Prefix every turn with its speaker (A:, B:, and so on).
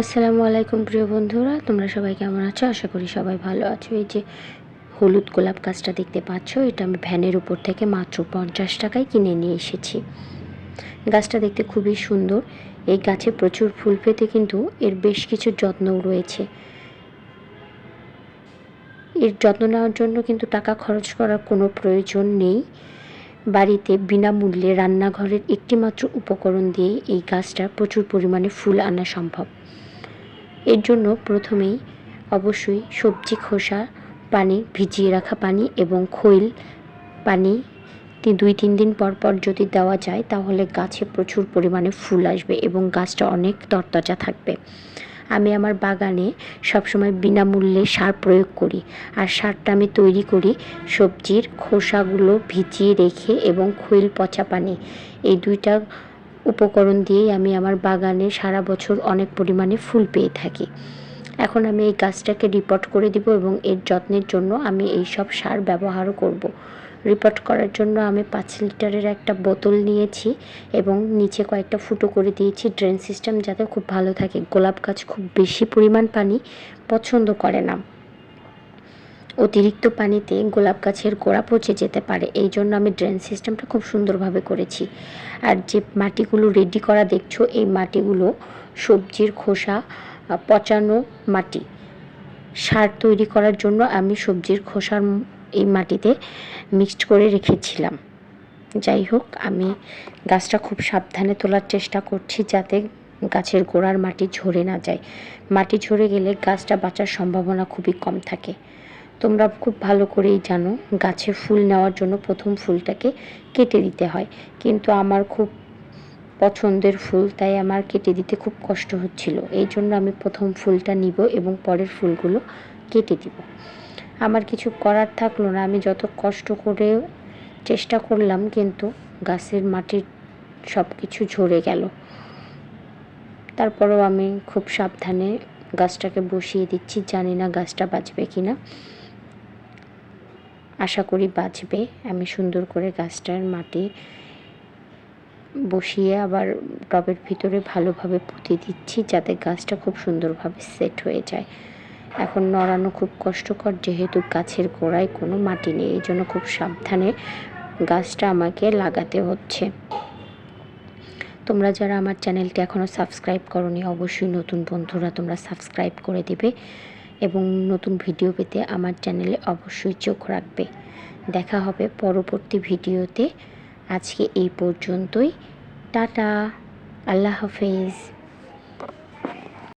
A: আসসালামু আলাইকুম প্রিয় বন্ধুরা, তোমরা সবাই কেমন আছো? আশা করি সবাই ভালো আছো। এই যে হলুদ গোলাপ গাছটা দেখতে পাচ্ছ, এটা আমি ভ্যানের উপর থেকে মাত্র পঞ্চাশ টাকায় কিনে নিয়ে এসেছি। গাছটা দেখতে খুবই সুন্দর। এই গাছে প্রচুর ফুল পেতে কিন্তু এর বেশ কিছু যত্নও রয়েছে। এর যত্ন নেওয়ার জন্য কিন্তু টাকা খরচ করার কোনো প্রয়োজন নেই। বাড়িতে বিনামূল্যে রান্নাঘরের একটিমাত্র উপকরণ দিয়ে এই গাছটার প্রচুর পরিমাণে ফুল আনা সম্ভব। এর জন্য প্রথমেই অবশ্যই সবজি, খোসা, পানি, ভিজিয়ে রাখা পানি এবং খৈল পানি দুই তিন দিন পর পর যদি দেওয়া যায় তাহলে গাছে প্রচুর পরিমাণে ফুল আসবে এবং গাছটা অনেক তরতাজা থাকবে। আমি আমার বাগানে সবসময় বিনামূল্যে সার প্রয়োগ করি। আর সারটা আমি তৈরি করি সবজির খোসাগুলো ভিজিয়ে রেখে এবং খৈল পচা পানি। এই দুইটা উপকরণ দিয়েই আমি আমার বাগানে সারা বছর অনেক পরিমাণে ফুল পেয়ে থাকি। এখন আমি এই গাছটাকে রিপোর্ট করে দিব এবং এর যত্নের জন্য আমি এই সব সার ব্যবহারও করব। রিপোর্ট করার জন্য আমি পাঁচ লিটারের একটা বোতল নিয়েছি এবং নিচে কয়েকটা ফুটো করে দিয়েছি ড্রেন সিস্টেম যাতে খুব ভালো থাকে। গোলাপ গাছ খুব বেশি পরিমাণ পানি পছন্দ করে না। অতিরিক্ত পানিতে গোলাপ গাছের গোড়া পচে যেতে পারে, এই জন্য আমি ড্রেন সিস্টেমটা খুব সুন্দরভাবে করেছি। আর যে মাটিগুলো রেডি করা দেখছ, এই মাটিগুলো সবজির খোসা পচানো মাটি। সার তৈরি করার জন্য আমি সবজির খোসার এই মাটিতে মিক্সড করে রেখেছিলাম। যাই হোক, আমি গাছটা খুব সাবধানে তোলার চেষ্টা করছি যাতে গাছের গোড়ার মাটি ঝরে না যায়। মাটি ঝরে গেলে গাছটা বাঁচার সম্ভাবনা খুবই কম থাকে। তোমরা খুব ভালো করেই জানো, গাছে ফুল নেওয়ার জন্য প্রথম ফুলটাকে কেটে দিতে হয়। কিন্তু আমার খুব পছন্দের ফুল, তাই আমার কেটে দিতে খুব কষ্ট হচ্ছিল। এই জন্য আমি প্রথম ফুলটা নিব এবং পরের ফুলগুলো কেটে দিব। আমার কিছু করার থাকল না। আমি যত কষ্ট করে চেষ্টা করলাম, কিন্তু গাছের মাটির সব কিছু ঝরে গেল। তারপরেও আমি খুব সাবধানে গাছটাকে বসিয়ে দিচ্ছি। জানি না গাছটা বাঁচবে কি না। আশা করি বাঁচবে। আমি সুন্দর করে গাছটার মাটি বসিয়ে আবার টবের ভিতরে ভালোভাবে পুঁতে দিচ্ছি, যাতে গাছটা খুব সুন্দরভাবে সেট হয়ে যায়। এখন নড়ানো খুব কষ্টকর, যেহেতু গাছের গোড়ায় কোনো মাটি নেই, এই জন্য খুব সাবধানে গাছটা আমাকে লাগাতে হচ্ছে। তোমরা যারা আমার চ্যানেলটি এখনও সাবস্ক্রাইব করনি, অবশ্যই নতুন বন্ধুরা তোমরা সাবস্ক্রাইব করে দিবে এবং নতুন ভিডিও পেতে আমার চ্যানেলে অবশ্যই চোখ রাখবে। দেখা হবে পরবর্তী ভিডিওতে। আজকে এই পর্যন্তই। টাটা। আল্লাহ হাফেজ।